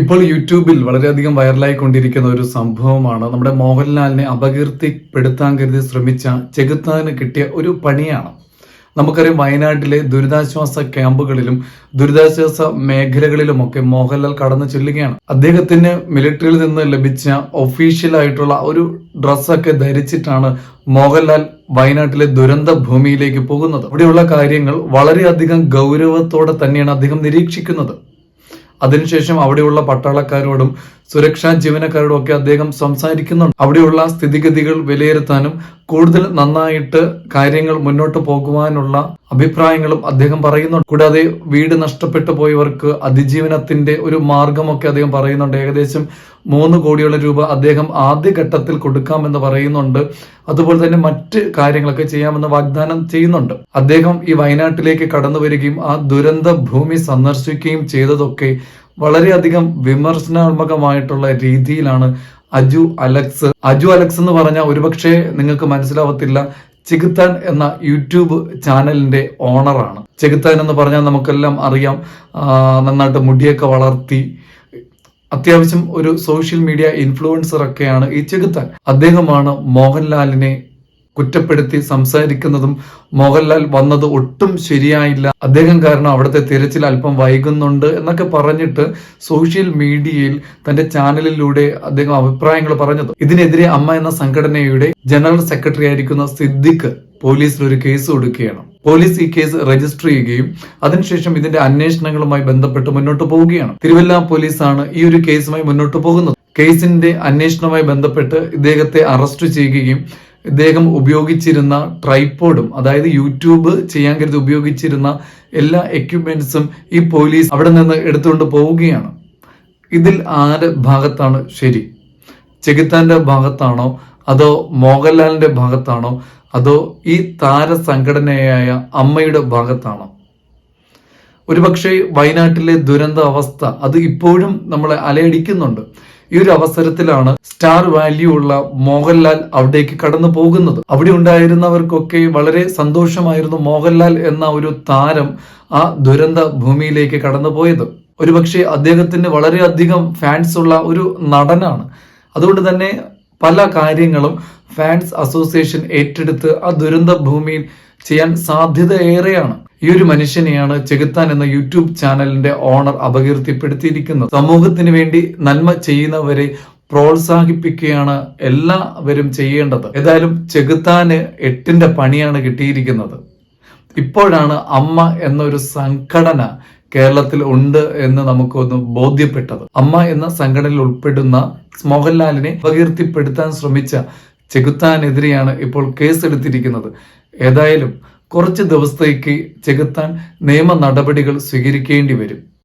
ഇപ്പോൾ യൂട്യൂബിൽ വളരെയധികം വൈറലായി കൊണ്ടിരിക്കുന്ന ഒരു സംഭവമാണ്. നമ്മുടെ മോഹൻലാലിനെ അപകീർത്തിപ്പെടുത്താൻ കരുതി ശ്രമിച്ച ചെകുത്താന് കിട്ടിയ ഒരു പണിയാണ്. നമുക്കറിയാം വയനാട്ടിലെ ദുരിതാശ്വാസ ക്യാമ്പുകളിലും ദുരിതാശ്വാസ മേഖലകളിലുമൊക്കെ മോഹൻലാൽ കടന്നു ചെല്ലുകയാണ്. അദ്ദേഹത്തിന് മിലിറ്ററിയിൽ നിന്ന് ലഭിച്ച ഒഫീഷ്യൽ ആയിട്ടുള്ള ഒരു ഡ്രസ്സൊക്കെ ധരിച്ചിട്ടാണ് മോഹൻലാൽ വയനാട്ടിലെ ദുരന്ത ഭൂമിയിലേക്ക് പോകുന്നത്. അവിടെയുള്ള കാര്യങ്ങൾ വളരെയധികം ഗൗരവത്തോടെ തന്നെയാണ് അദ്ദേഹം നിരീക്ഷിക്കുന്നത്. അതിനുശേഷം അവിടെയുള്ള പട്ടാളക്കാരോടും സുരക്ഷാ ജീവനക്കാരോടും ഒക്കെ അദ്ദേഹം സംസാരിക്കുന്നുണ്ട്. അവിടെയുള്ള സ്ഥിതിഗതികൾ വിലയിരുത്താനും കൂടുതൽ നന്നായിട്ട് കാര്യങ്ങൾ മുന്നോട്ട് പോകുവാനുള്ള അഭിപ്രായങ്ങളും അദ്ദേഹം പറയുന്നുണ്ട്. കൂടാതെ വീട് നഷ്ടപ്പെട്ടു പോയവർക്ക് അതിജീവനത്തിന്റെ ഒരു മാർഗമൊക്കെ അദ്ദേഹം പറയുന്നുണ്ട്. ഏകദേശം മൂന്ന് കോടിയുള്ള രൂപ അദ്ദേഹം ആദ്യഘട്ടത്തിൽ കൊടുക്കാമെന്ന് പറയുന്നുണ്ട്. അതുപോലെ തന്നെ മറ്റ് കാര്യങ്ങളൊക്കെ ചെയ്യാമെന്ന് വാഗ്ദാനം ചെയ്യുന്നുണ്ട്. അദ്ദേഹം ഈ വയനാട്ടിലേക്ക് കടന്നു വരികയും ആ ദുരന്ത ഭൂമി സന്ദർശിക്കുകയും ചെയ്തതൊക്കെ വളരെയധികം വിമർശനാത്മകമായിട്ടുള്ള രീതിയിലാണ് അജു അലക്സ്. അജു അലക്സ് എന്ന് പറഞ്ഞാൽ ഒരുപക്ഷെ നിങ്ങൾക്ക് മനസ്സിലാവത്തില്ല ചെകുത്താൻ എന്ന യൂട്യൂബ് ചാനലിന്റെ ഓണറാണ്. ചെകുത്താൻ എന്ന് പറഞ്ഞാൽ നമുക്കെല്ലാം അറിയാം. നന്നായിട്ട് മുടിയൊക്കെ വളർത്തി അത്യാവശ്യം ഒരു സോഷ്യൽ മീഡിയ ഇൻഫ്ലുവൻസർ ഒക്കെയാണ് ഈ ചെകുത്താൻ. അദ്ദേഹമാണ് മോഹൻലാലിനെ കുറ്റപ്പെടുത്തി സംസാരിക്കുന്നതും മോഹൻലാൽ വന്നത് ഒട്ടും ശരിയായില്ല. അദ്ദേഹം കാരണം അവിടുത്തെ തിരച്ചിൽ അല്പം വൈകുന്നുണ്ട് എന്നൊക്കെ പറഞ്ഞിട്ട് സോഷ്യൽ മീഡിയയിൽ തന്റെ ചാനലിലൂടെ അദ്ദേഹം അഭിപ്രായങ്ങൾ പറഞ്ഞത്. ഇതിനെതിരെ അമ്മ എന്ന സംഘടനയുടെ ജനറൽ സെക്രട്ടറി ആയിരിക്കുന്ന സിദ്ദിഖ് പോലീസിൽ ഒരു കേസ് കൊടുക്കുകയാണ്. പോലീസ് ഈ കേസ് രജിസ്റ്റർ ചെയ്യുകയും അതിനുശേഷം ഇതിന്റെ അന്വേഷണങ്ങളുമായി ബന്ധപ്പെട്ട് മുന്നോട്ട് പോവുകയാണ്. തിരുവല്ല പോലീസാണ് ഈ ഒരു കേസുമായി മുന്നോട്ട് പോകുന്നത്. കേസിന്റെ അന്വേഷണവുമായി ബന്ധപ്പെട്ട് ഇദ്ദേഹത്തെ അറസ്റ്റ് ചെയ്യുകയും ഇദ്ദേഹം ഉപയോഗിച്ചിരുന്ന ട്രൈപ്പോഡും അതായത് യൂട്യൂബ് ചെയ്യാൻ കരുതി ഉപയോഗിച്ചിരുന്ന എല്ലാ എക്യുപ്മെന്റ്സും ഈ പോലീസ് അവിടെ നിന്ന് എടുത്തുകൊണ്ട് പോവുകയാണ്. ഇതിൽ ആര് ഭാഗത്താണ് ശരി? ചെകുത്താന്റെ ഭാഗത്താണോ? അതോ മോഹൻലാലിന്റെ ഭാഗത്താണോ? അതോ ഈ താര സംഘടനയായ അമ്മയുടെ ഭാഗത്താണോ? ഒരുപക്ഷെ വയനാട്ടിലെ ദുരന്ത അവസ്ഥ അത് ഇപ്പോഴും നമ്മളെ അലയടിക്കുന്നുണ്ട്. ഈ ഒരു അവസരത്തിലാണ് സ്റ്റാർ വാല്യൂ ഉള്ള മോഹൻലാൽ അവിടേക്ക് കടന്നു പോകുന്നത്. അവിടെ ഉണ്ടായിരുന്നവർക്കൊക്കെ വളരെ സന്തോഷമായിരുന്നു മോഹൻലാൽ എന്ന ഒരു താരം ആ ദുരന്ത ഭൂമിയിലേക്ക് കടന്നു പോയത്. ഒരുപക്ഷെ അദ്ദേഹത്തിന് വളരെയധികം ഫാൻസ് ഉള്ള ഒരു നടനാണ്. അതുകൊണ്ട് തന്നെ പല കാര്യങ്ങളും ഫാൻസ് അസോസിയേഷൻ ഏറ്റെടുത്ത് ആ ദുരന്ത ഭൂമിയിൽ ചെയ്യാൻ സാധ്യത ഏറെയാണ്. ഈ ഒരു മനുഷ്യനെയാണ് ചെകുത്താൻ എന്ന യൂട്യൂബ് ചാനലിന്റെ ഓണർ അപകീർത്തിപ്പെടുത്തിയിരിക്കുന്നത്. സമൂഹത്തിന് വേണ്ടി നന്മ ചെയ്യുന്നവരെ പ്രോത്സാഹിപ്പിക്കുകയാണ് എല്ലാവരും ചെയ്യേണ്ടത്. ഏതായാലും ചെകുത്താന് എട്ടിന്റെ പണിയാണ് കിട്ടിയിരിക്കുന്നത്. ഇപ്പോഴാണ് അമ്മ എന്നൊരു സംഘടന കേരളത്തിൽ ഉണ്ട് എന്ന് നമുക്കൊന്ന് ബോധ്യപ്പെട്ടത്. അമ്മ എന്ന സംഘടനയിൽ ഉൾപ്പെടുന്ന മോഹൻലാലിനെ അപകീർത്തിപ്പെടുത്താൻ ശ്രമിച്ച ചെകുത്താനെതിരെയാണ് ഇപ്പോൾ കേസെടുത്തിരിക്കുന്നത്. ഏതായാലും കുറച്ച് ദിവസത്തേക്ക് ചെകുത്താൻ നിയമ നടപടികൾ സ്വീകരിക്കേണ്ടി വരും.